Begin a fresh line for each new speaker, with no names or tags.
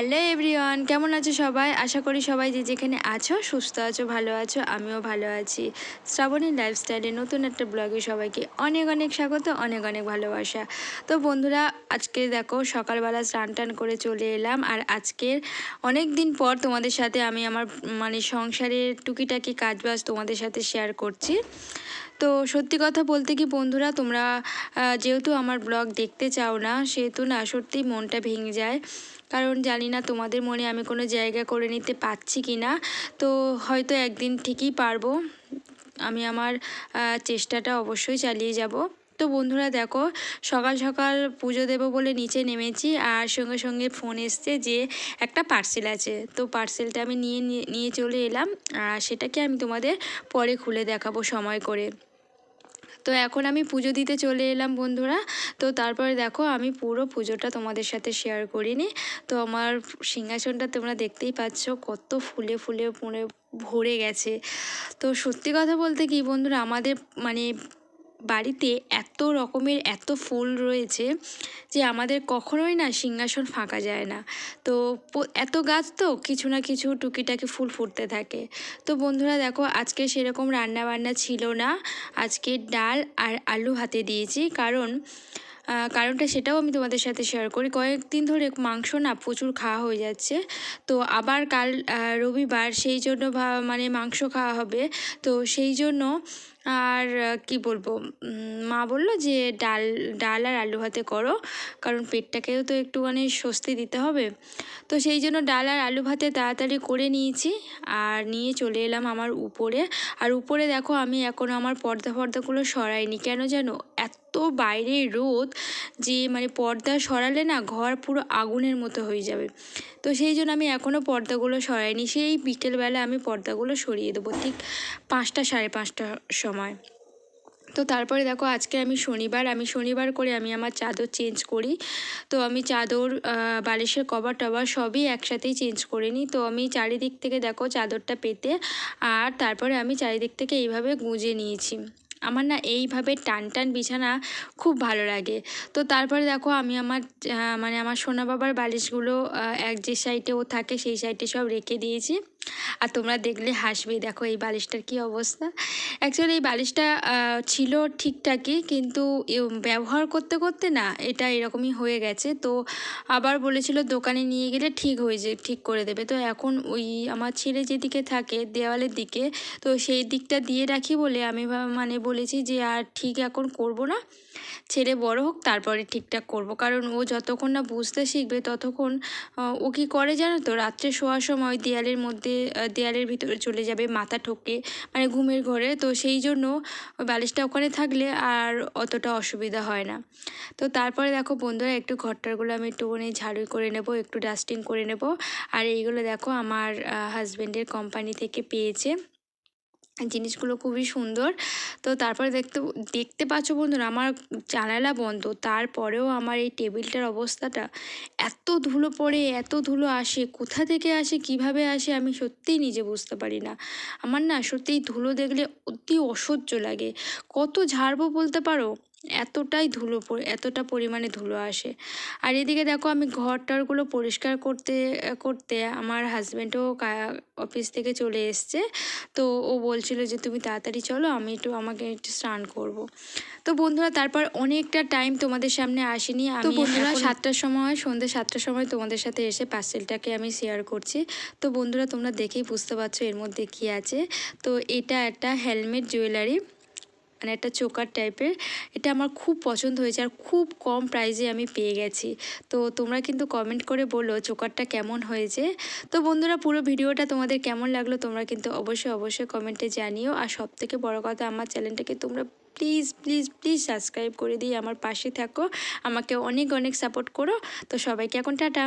Hello everyone, কেমন আছো সবাই? আশা করি সবাই যে যেখানে আছো, সুস্থ আছো, ভালো আছো, আমিও ভালো আছি। শ্রাবণী লাইফস্টাইলে নতুন একটা ব্লগে সবাইকে অনেক অনেক স্বাগত, অনেক অনেক ভালোবাসা। তো বন্ধুরা, আজকে দেখো সকালবেলা স্নান টান করে চলে এলাম, আর আজকের অনেক দিন পর তোমাদের সাথে আমি আমার মানে সংসারের টুকিটাকি কাজবাজ তোমাদের সাথে শেয়ার করছি। তো সত্যি কথা বলতে কি বন্ধুরা, তোমরা যেহেতু আমার ব্লগ দেখতে চাও না, সেহেতু না সত্যিই মনটা ভেঙে যায়। কারণ জানি না তোমাদের মনে আমি কোনো জায়গা করে নিতে পারছি কি না। তো হয়তো একদিন ঠিকই পারব। আমি আমার চেষ্টাটা অবশ্যই চালিয়ে যাব। তো বন্ধুরা দেখো, সকাল সকাল পুজো দেবো বলে নিচে নেমেছি আর সঙ্গে সঙ্গে ফোন এসছে যে একটা পার্সেল আছে। তো পার্সেলটা আমি নিয়ে- নিয়ে চলে এলাম আর সেটাকে আমি তোমাদের পরে খুলে দেখাবো সময় করে। তো এখন আমি পুজো দিতে চলে এলাম বন্ধুরা। তো তারপরে দেখো, আমি পুরো পুজোটা তোমাদের সাথে শেয়ার করিনি। তো আমার সিংহাসনটা তোমরা দেখতেই পাচ্ছ, কত ফুলে ফুলে পুরে ভরে গেছে। তো সত্যি কথা বলতে কি বন্ধুরা, আমাদের মানে বাড়িতে এত রকমের এত ফুল রয়েছে যে আমাদের কখনোই না সিংহাসন ফাঁকা যায় না। তো এত গাছ তো কিছু না কিছু টুকিটাকি ফুল ফুটতে থাকে। তো বন্ধুরা দেখো, আজকে সেরকম রান্না বান্না ছিল না। আজকে ডাল আর আলু হাতে দিয়েছি। কারণ কারণটা সেটাও আমি তোমাদের সাথে শেয়ার করি। কয়েকদিন ধরে মাংস না প্রচুর খাওয়া হয়ে যাচ্ছে। তো আবার কাল রবিবার সেই জন্য মানে মাংস খাওয়া হবে। তো সেই জন্য আর কি বলব? মা বলল যে, ডাল ডাল আর আলু ভাতে করো, কারণ পেটটাকেও তো একটুখানি স্বস্তি দিতে হবে। তো সেই জন্য ডাল আর আলু ভাতে তাড়াতাড়ি করে নিয়েছি আর নিয়ে চলে এলাম আমার উপরে। আর উপরে দেখো, আমি এখনও আমার পর্দা ফর্দাগুলো সরাইনি। কেন জানো? এত বাইরে রোদ যে মানে পর্দা সরালে না ঘর পুরো আগুনের মতো হয়ে যাবে। তো সেই জন্য আমি এখনও পর্দাগুলো সরাইনি। সেই বিকেলবেলা আমি পর্দাগুলো সরিয়ে দেবো, ঠিক পাঁচটা সাড়ে পাঁচটার সময়। তো তারপরে দেখো আজকে আমি শনিবার আমি শনিবার করে আমি আমার চাদর চেঞ্জ করি। তো আমি চাদর বালিশের কভার, টভার সবই একসাথেই চেঞ্জ করে নিই। তো আমি চারিদিক থেকে দেখো চাদরটা পেতে আর তারপরে আমি চারিদিক থেকে এইভাবে গুঁজে নিয়েছি। আমার না এইভাবে টান টান বিছানা খুব ভালো লাগে। তো তারপরে দেখো আমি আমার মানে আমার সোনা বাবার বালিশগুলো এক যে সাইডে ও থাকে সেই সাইডে সব রেখে দিয়েছি। আর তোমরা দেখলে হাসবে, দেখো এই বালিশটার কি অবস্থা। অ্যাকচুয়ালি এই বালিশটা ছিল ঠিকঠাকই, কিন্তু ব্যবহার করতে করতে না, এটা এরকমই হয়ে গেছে। তো আবার বলেছিল দোকানে নিয়ে গেলে ঠিক হয়ে যে, ঠিক করে দেবে। তো এখন ওই আমার ছেলে যেদিকে থাকে দেওয়ালের দিকে, তো সেই দিকটা দিয়ে রাখি বলে আমি মানে বলেছি যে, আর ঠিক এখন করব না। ছেলে বড় হোক, তারপরে ঠিকঠাক করব। কারণ ও যতক্ষণ না বুঝতে শিখবে, ততক্ষণ ও কি করে জানো তো? রাত্রে শোয়ার সময় দেয়ালের মধ্যে আহ, দেয়ালের ভিতরে চলে যাবে মাথা ঠোকে মানে ঘুমের ঘরে। তো সেই জন্য ওই বালিশটা ওখানে থাকলে আর অতটা অসুবিধা হয় না। তো তারপরে দেখো বন্ধুরা একটু ঘরটারগুলো আমি একটুখানি ঝাড়ু করে নেব একটু ডাস্টিং করে নেব। আর এইগুলো দেখো আমার হাজব্যান্ডের কোম্পানি থেকে পেয়েছে। জিনিসগুলো খুবই সুন্দর। তো তারপরে দেখতে দেখতে পাচ্ছ বন্ধুরা, আমার জানালা বন্ধ। তারপরেও আমার এই টেবিলটার অবস্থাটা এত ধুলো পড়ে, এত ধুলো আসে, কোথা থেকে আসে, কীভাবে আসে, আমি সত্যিই নিজে বুঝতে পারি না। আমার না সত্যিই ধুলো দেখলে অতি অসহ্য লাগে। কত ঝাড়বো বলতে পারো? এতটাই ধুলো পড়ে এতটা পরিমাণে ধুলো আসে। আর এদিকে দেখো আমি ঘরটারগুলো পরিষ্কার করতে করতে আমার হাজব্যান্ডও অফিস থেকে চলে এসছে। তো ও বলছিল যে তুমি তাড়াতাড়ি চলো আমি একটু আমাকে একটু স্নান করব। তো বন্ধুরা তারপর অনেকটা টাইম তোমাদের সামনে আসেনি। তো বন্ধুরা সাতটার সময় সন্ধ্যে সাতটার সময় তোমাদের সাথে এসে পার্সেলটাকে আমি শেয়ার করছি। তো বন্ধুরা তোমরা দেখেই বুঝতে পারছ এর মধ্যে কী আছে। তো এটা একটা হেলমেট জুয়েলারি মানে একটা চোকার টাইপের, এটা আমার খুব পছন্দ হয়েছে আর খুব কম প্রাইজে আমি পেয়ে গেছি। তো তোমরা কিন্তু কমেন্ট করে বলো চোকারটা কেমন হয়েছে। তো বন্ধুরা পুরো ভিডিওটা তোমাদের কেমন লাগল তোমরা কিন্তু অবশ্যই অবশ্যই কমেন্টে জানিও। আর সব থেকে বড় কথা, আমার চ্যানেলটাকে তোমরা প্লিজ প্লিজ প্লিজ সাবস্ক্রাইব করে দিয়ে আমার পাশে থাকো। আমাকে অনেক অনেক সাপোর্ট করো। তো সবাইকে এখন টাটা।